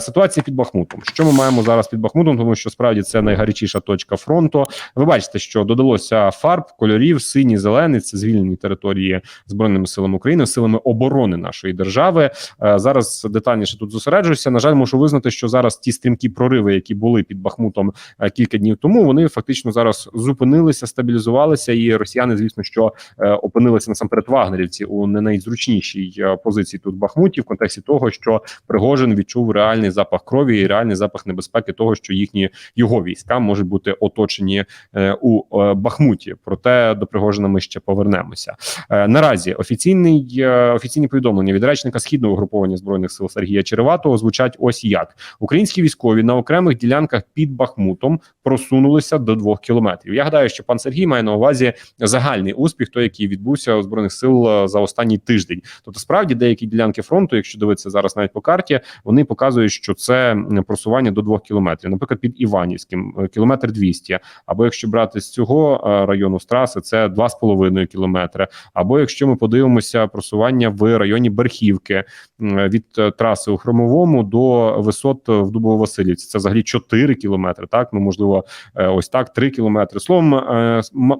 Ситуація під Бахмутом. Що ми маємо зараз під Бахмутом? Тому що справді це найгарячіша точка фронту. Ви бачите, що додалося фарб, кольорів, синій, зелений. Це звільнені території збройними силами України, силами оборони нашої держави. Е, Зараз детальніше тут зосереджуюся. На жаль, мушу визнати, що зараз ті стрімкі прориви, які були під Бахмутом е, кілька днів тому, вони фактично зараз зупинилися, стабілізувалися, і росіяни, звісно, що е, опинилися насамперед вагнерівці у не найзручнішій позиції тут в Бахмуті, в контексті того, що Пригожин відчув реальний запах крові і реальний запах небезпеки того, що їхні його війська можуть бути оточені е, у е, Бахмуті. Проте до Пригожина ми ще повернемося. Е, наразі офіційний офіційні повідомлення від речника східного угруповання збройних сил Сергія Череватого звучать ось як: українські військові на окремих ділянках під Бахмутом просунулися до двох кілометрів. Я гадаю, що пан Сергій має на увазі загальний успіх, той, який відбувся у збройних сил за останній тиждень. Тобто, справді деякі ділянки фронту, якщо дивитися зараз навіть по карті, вони показують, що це просування до двох кілометрів. Наприклад, під Іванівським е, кілометр 200. Або якщо брати з цього е, району з траси, це 2,5 кілометри. Або якщо ми подивимося просування в районі Берхівки від е, траси у Хромовому до висот в Дубово-Василівці, це взагалі 4 кілометри. Так ну можливо, ось так 3 кілометри. Словом,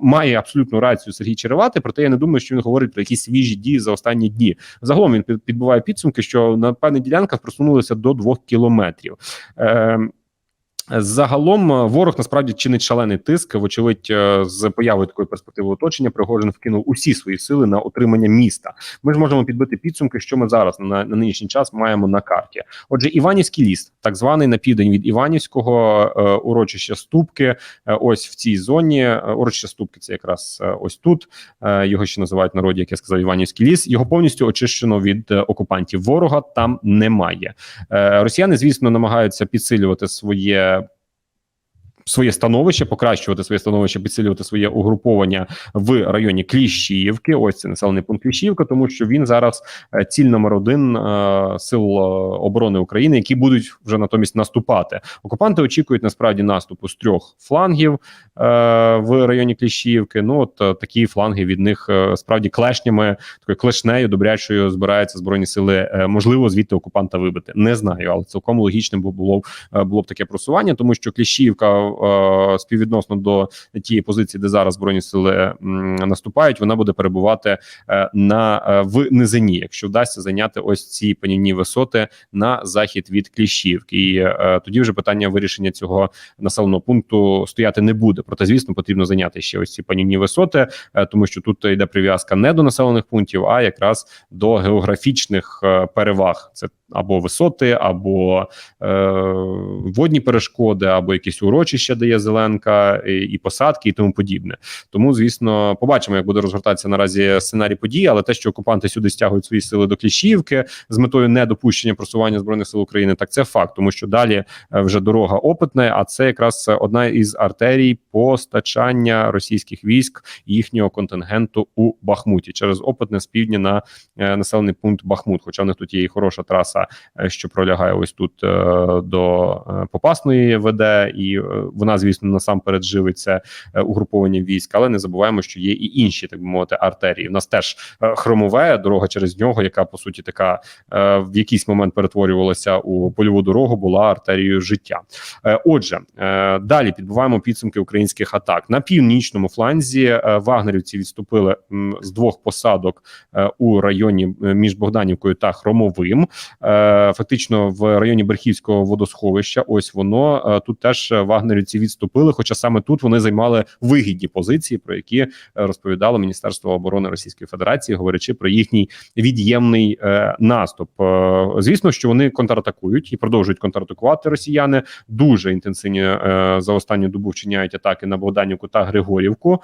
має абсолютну рацію Сергій Черевати. Проте я не думаю, що він говорить про якісь свіжі дії за останні дні. Загалом він під- підбиває підсумки, що на певних ділянках просунулися до 2 кілометрів. Е, Загалом е, ворог насправді чинить шалений тиск. Вочевидь, е, з появою такої перспективи оточення Пригожин вкинув усі свої сили на утримання міста. Ми ж можемо підбити підсумки, що ми зараз на, на нинішній час маємо на карті. Отже, Іванівський ліс, так званий на південь від Іванівського е, урочища Ступки. е, ось в цій зоні е, урочище Ступки. Це якраз е, ось тут. Е, його ще називають народі, як я сказав, Іванівський ліс. Його повністю очищено від е, окупантів. Ворога там немає. Е, Росіяни, звісно, намагаються підсилювати своє. Своє становище, покращувати своє становище, підсилювати своє угруповання в районі Кліщіївки. Ось це населений пункт Кліщіївка, тому що він зараз е, ціль номер один е, сил е, оборони України, які будуть вже натомість наступати. Окупанти очікують насправді наступу з трьох флангів в районі Кліщіївки. Ну от такі фланги від них справді клешнями, такою клешнею добрячою збираються збройні сили. Можливо, звідти окупанта вибити. Не знаю, але цілком логічним бу- було було б таке просування, тому що Кліщіївка е, співвідносно до тієї позиції, де зараз збройні сили наступають, вона буде перебувати е, на е, в низині, якщо вдасться зайняти ось ці панівні висоти на захід від Кліщівки. І е, тоді вже питання вирішення цього населеного пункту стояти не буде. Проте, звісно, потрібно зайняти ще ось ці панівні висоти, е, тому що тут йде прив'язка не до населених пунктів, а якраз до географічних е, переваг. Це або висоти, або е, водні перешкоди, або якісь урочища, де є зеленка, і, і посадки, і тому подібне. Тому, звісно, побачимо, як буде розгортатися наразі сценарій подій, але те, що окупанти сюди стягують свої сили до Кліщівки з метою недопущення просування збройних сил України, так це факт, тому що далі е, вже дорога опитна, а це якраз одна із артерій постачання російських військ їхнього контингенту у Бахмуті через опитне з півдня на е, населений пункт Бахмут. Хоча в них тут є і хороша траса, е, що пролягає ось тут е, до е, Попасної веде, і вона, звісно, насамперед живиться угруповання військ, але не забуваємо, що є і інші, так би мовити, артерії. У нас теж хромове дорога через нього, яка по суті така в якийсь момент перетворювалася у польову дорогу, була артерією життя. Отже, далі підбиваємо підсумки українських атак на північному фланзі. Вагнерівці відступили з двох посадок у районі між Богданівкою та Хромовим. Е, Фактично в районі Берхівського водосховища. Ось воно е, тут теж вагнерівці відступили. Хоча саме тут вони займали вигідні позиції, про які е, розповідало Міністерство оборони Російської Федерації, говорячи про їхній від'ємний наступ. Звісно, що вони контратакують і продовжують контратакувати росіяни. Дуже інтенсивні за останню добу вчиняють атаки на Богданівку та Григорівку.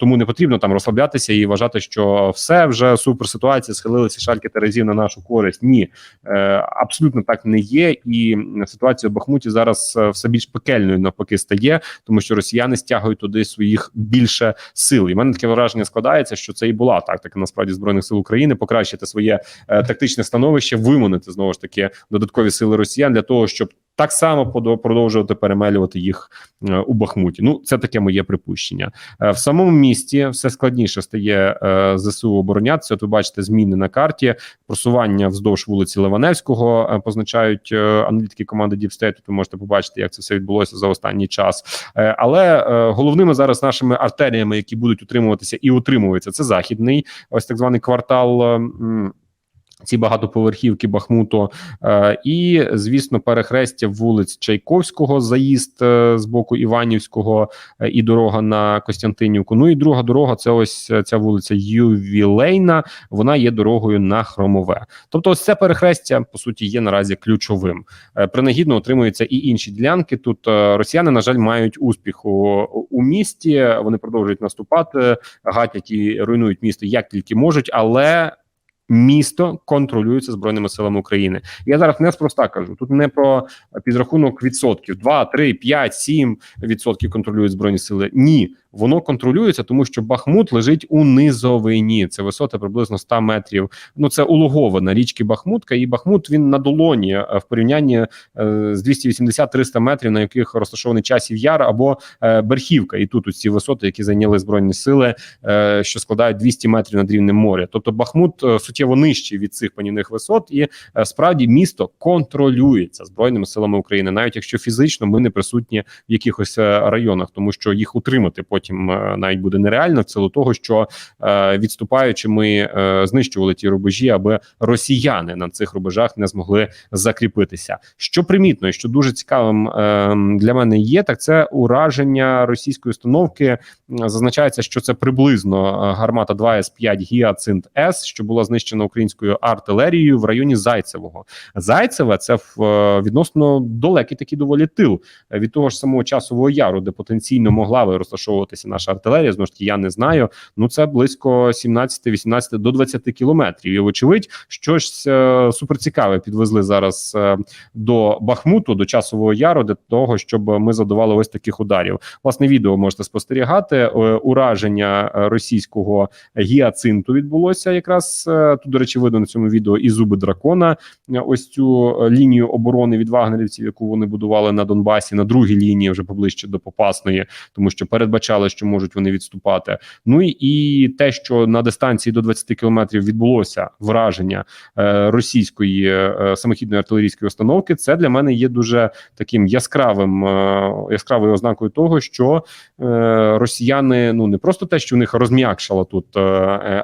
Тому не потрібно там розслаблятися і вважати, що все вже суперситуація схилилися шальки терезів на нашу користь. Ні, абсолютно так не є, і ситуація в Бахмуті зараз е, все більш пекельною навпаки стає, тому що росіяни стягують туди своїх більше сил. І в мене таке враження складається, що це і була тактика насправді збройних сил України покращити своє е, тактичне становище, виманити знову ж таки додаткові сили росіян для того, щоб так само продовжувати перемелювати їх е, у Бахмуті. Ну, це таке моє припущення. Е, В самому місті все складніше стає е, ЗСУ оборонятися. От ви бачите зміни на карті, просування вздовж вулиці Ливаневського позначають аналітики команди. Тут Ви можете побачити, як це все відбулося за останній час. Але головними зараз нашими артеріями, які будуть утримуватися і утримуються, це західний, ось так званий квартал. Ці багатоповерхівки Бахмуту, е, і звісно, перехрестя вулиць Чайковського, заїзд е, з боку Іванівського е, і дорога на Костянтинівку. Ну і друга дорога це ось ця вулиця Ювілейна. Вона є дорогою на Хромове. Тобто, ось це перехрестя по суті є наразі ключовим. Принагідно отримуються і інші ділянки. Тут росіяни, на жаль, мають успіх у, у місті. Вони продовжують наступати, гатять і руйнують місто як тільки можуть, але. Місто контролюється збройними силами України. Я зараз неспроста кажу. Тут не про підрахунок відсотків: 2, 3, 5, 7 відсотків контролюють збройні сили. Ні, воно контролюється, тому що Бахмут лежить у низовині. Це висота приблизно 100 метрів. Ну це улогована річки Бахмутка, і Бахмут він на долоні е, в порівнянні е, з 280-300 метрів, на яких розташований часів яр або е, Берхівка. І тут ці висоти, які зайняли збройні сили, що складають 200 метрів над рівнем моря. Тобто Бахмут суттєво нижчий від цих панівних висот, і е, справді місто контролюється збройними силами України, навіть якщо фізично ми не присутні в якихось е, районах, тому що їх утримати потім е, навіть буде нереально в силу того, що відступаючи, ми знищували ті рубежі, аби росіяни на цих рубежах не змогли закріпитися. Що примітно, і що дуже цікавим для мене є, так це ураження російської установки. Зазначається, що це приблизно гармата 2 С5 Гіацинт С, що була знищена українською артилерією в районі Зайцевого. Зайцеве це в е, відносно далекий такий доволі тил від того ж самого часового яру, де потенційно могла би розташовуватися наша артилерія. Знову ж таки, я не знаю. Ну це близько 17, 18 до 20 кілометрів. І вочевидь, щось е, суперцікаве підвезли зараз е, до Бахмуту, до часового яру, для того, щоб ми задавали ось таких ударів. Власне, відео можете спостерігати. Ураження російського гіацинту відбулося якраз тут. До речі, видно на цьому відео і зуби дракона. Ось цю е, лінію оборони від вагнерівців, яку вони будували на Донбасі, на другій лінії вже поближче до Попасної, тому що передбачали, що можуть вони відступати. Ну і, те, що на дистанції до 20 кілометрів відбулося враження е, російської е, самохідної артилерійської установки, це для мене є дуже таким яскравим яскравою ознакою того, що росіяни ну не просто те, що в них розм'якшала тут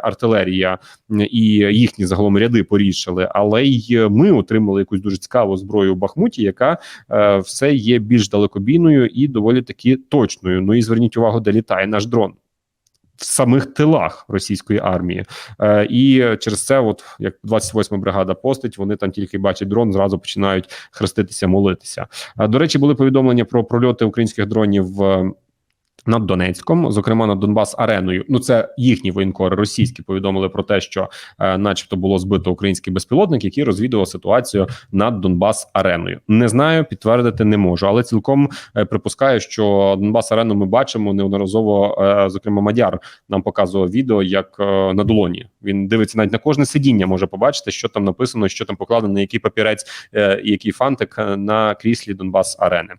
артилерія і їхні загалом ряди порішали, але й ми отримали якусь дуже цікаву зброю у Бахмуті, яка е, все є більш далекобійною і доволі таки точною. Ну і зверніть увагу, де літає наш дрон. В самих тилах російської армії, е, і через це, от як 28-ма бригада постить, вони там тільки бачать дрон, зразу починають хреститися, молитися. Е, до речі, були повідомлення про прольоти українських дронів. е, над Донецьком, зокрема над Донбас Ареною. Ну це їхні воєнкори російські повідомили про те, що, е, начебто, було збито український безпілотник, який розвідував ситуацію над Донбас Ареною. Не знаю, підтвердити не можу, але цілком е, припускаю, що Донбас Арену ми бачимо неодноразово. Е, зокрема, Мадяр нам показував відео, як е, на долоні. Він дивиться навіть на кожне сидіння, може побачити, що там написано, що там покладено, який папірець, е, і який фантик е, на кріслі Донбас Арени.